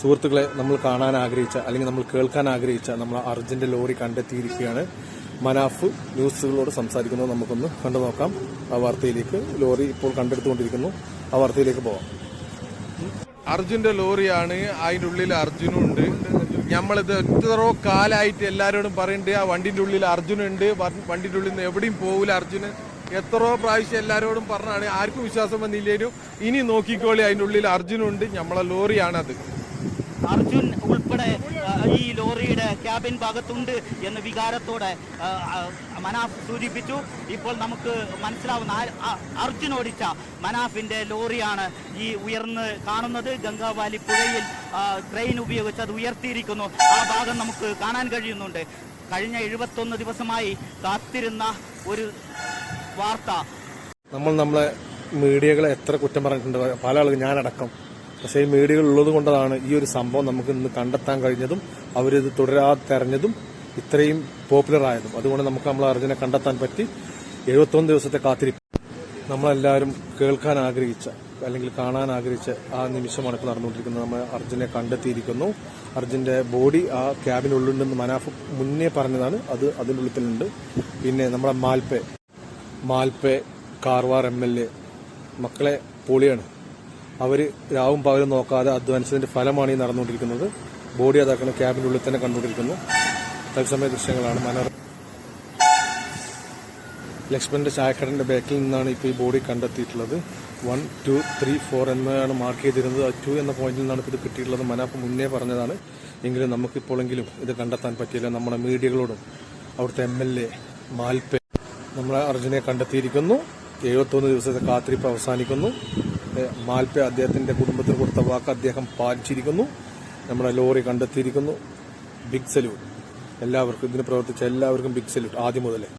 സുഹൃത്തുക്കളെ നമ്മൾ കാണാൻ ആഗ്രഹിച്ച അല്ലെങ്കിൽ നമ്മൾ കേൾക്കാൻ ആഗ്രഹിച്ച നമ്മൾ അർജന്റ് ലോറി കണ്ടെത്തിയിരിക്കുകയാണ്. മനാഫ് ന്യൂസുകളോട് സംസാരിക്കുന്നത് നമുക്കൊന്ന് കണ്ടു നോക്കാം. ആ വാർത്തയിലേക്ക് ലോറി ഇപ്പോൾ കണ്ടെടുത്തുകൊണ്ടിരിക്കുന്നു. ആ വാർത്തയിലേക്ക് പോവാം. അർജുന്റെ ലോറിയാണ്. അതിന്റെ ഉള്ളിൽ അർജുനും ഉണ്ട് നമ്മളിത് എത്രയോ കാലായിട്ട് എല്ലാവരോടും പറയുന്നുണ്ട് ആ വണ്ടിന്റെ ഉള്ളിൽ അർജുനുണ്ട്. വണ്ടിന്റെ ഉള്ളിൽ നിന്ന് എവിടെയും പോകില്ല അർജുന്. എത്രയോ പ്രാവശ്യം എല്ലാവരോടും പറഞ്ഞാണ് ആർക്കും വിശ്വാസം വന്നില്ലേലും ഇനി നോക്കിക്കോളി അതിന്റെ ഉള്ളിൽ അർജുനുണ്ട്. നമ്മളെ ലോറിയാണത്. അർജുൻ ഉൾപ്പെടെ ഈ ലോറിയുടെ ക്യാബിൻ ഭാഗത്തുണ്ട് എന്ന വികാരത്തോടെ മനാഫ് സൂചിപ്പിച്ചു. ഇപ്പോൾ നമുക്ക് മനസ്സിലാവുന്ന അർജുൻ ഓടിച്ച മനാഫിന്റെ ലോറിയാണ് ഈ ഉയർന്ന് കാണുന്നത്. ഗംഗാവാലി പുഴയിൽ ട്രെയിൻ ഉപയോഗിച്ച് അത് ഉയർത്തിയിരിക്കുന്നു. ആ ഭാഗം നമുക്ക് കാണാൻ കഴിയുന്നുണ്ട്. കഴിഞ്ഞ എഴുപത്തൊന്ന് ദിവസമായി കാത്തിരുന്ന ഒരു വാർത്ത. നമ്മൾ നമ്മളെ മീഡിയകളെ എത്ര കുറ്റം പറഞ്ഞിട്ടുണ്ട്? പല ആളുകൾ ഞാനടക്കം. ഈ മീഡിയകൾ ഉള്ളത് കൊണ്ടതാണ് ഈ ഒരു സംഭവം നമുക്ക് ഇന്ന് കണ്ടെത്താൻ കഴിഞ്ഞതും അവരിത് തുടരാതെ തെരഞ്ഞതും ഇത്രയും പോപ്പുലർ ആയതും. അതുകൊണ്ട് നമുക്ക് നമ്മൾ അർജുനെ കണ്ടെത്താൻ പറ്റി. എഴുപത്തൊന്ന് ദിവസത്തെ കാത്തിരിപ്പ് നമ്മളെല്ലാവരും കേൾക്കാൻ ആഗ്രഹിച്ച അല്ലെങ്കിൽ കാണാൻ ആഗ്രഹിച്ച ആ നിമിഷമാണ് ഇപ്പോൾ നടന്നുകൊണ്ടിരിക്കുന്നത്. നമ്മൾ അർജുനെ കണ്ടെത്തിയിരിക്കുന്നു. അർജുന്റെ ബോഡി ആ ക്യാബിനുള്ളുണ്ടെന്ന് മനാഫ് മുന്നേ പറഞ്ഞതാണ്. അത് അതിന്റെ ഉള്ളിലുണ്ട്. പിന്നെ നമ്മുടെ Malpe Malpe Karwar M L A. മക്കളെ പൊളിയാണ്. അവർ രാവും പകലും നോക്കാതെ അധ്വാനിച്ചതിന്റെ ഫലമാണ് ഈ നടന്നുകൊണ്ടിരിക്കുന്നത്. ബോഡി അതാക്കുന്ന ക്യാബിന്റെ ഉള്ളിൽ തന്നെ കണ്ടുകൊണ്ടിരിക്കുന്നു. തത്സമയ ദൃശ്യങ്ങളാണ് മനോര ലക്ഷ്മണന്റെ ചായക്കടന്റെ ബാക്കിൽ നിന്നാണ് ഇപ്പോൾ ഈ ബോഡി കണ്ടെത്തിയിട്ടുള്ളത്. വൺ ടു ത്രീ ഫോർ എന്നാണ് മാർക്ക് ചെയ്തിരുന്നത്. ടു എന്ന പോയിന്റിൽ നിന്നാണ് ഇത് കിട്ടിയിട്ടുള്ളത്. മനാപ്പ് മുന്നേ പറഞ്ഞതാണ്. എങ്കിലും നമുക്കിപ്പോഴെങ്കിലും ഇത് കണ്ടെത്താൻ പറ്റിയില്ല. നമ്മുടെ മീഡിയകളോടും അവിടുത്തെ എം എൽ എ മാൽപ്പെ നമ്മളെ അർജുനെ കണ്ടെത്തിയിരിക്കുന്നു. എഴുപത്തൊന്ന് ദിവസത്തെ കാത്തിരിപ്പ് അവസാനിക്കുന്നു. മാൽപ്പെ അദ്ദേഹത്തിന്റെ കുടുംബത്തിന് കൊടുത്ത വാക്ക് അദ്ദേഹം പാലിച്ചിരിക്കുന്നു. നമ്മുടെ ലോറി കണ്ടെത്തിയിരിക്കുന്നു. Big salute. എല്ലാവർക്കും ഇതിന് പ്രവർത്തിച്ച എല്ലാവർക്കും ബിഗ് സല്യൂട്ട്. ആദ്യം മുതലേ.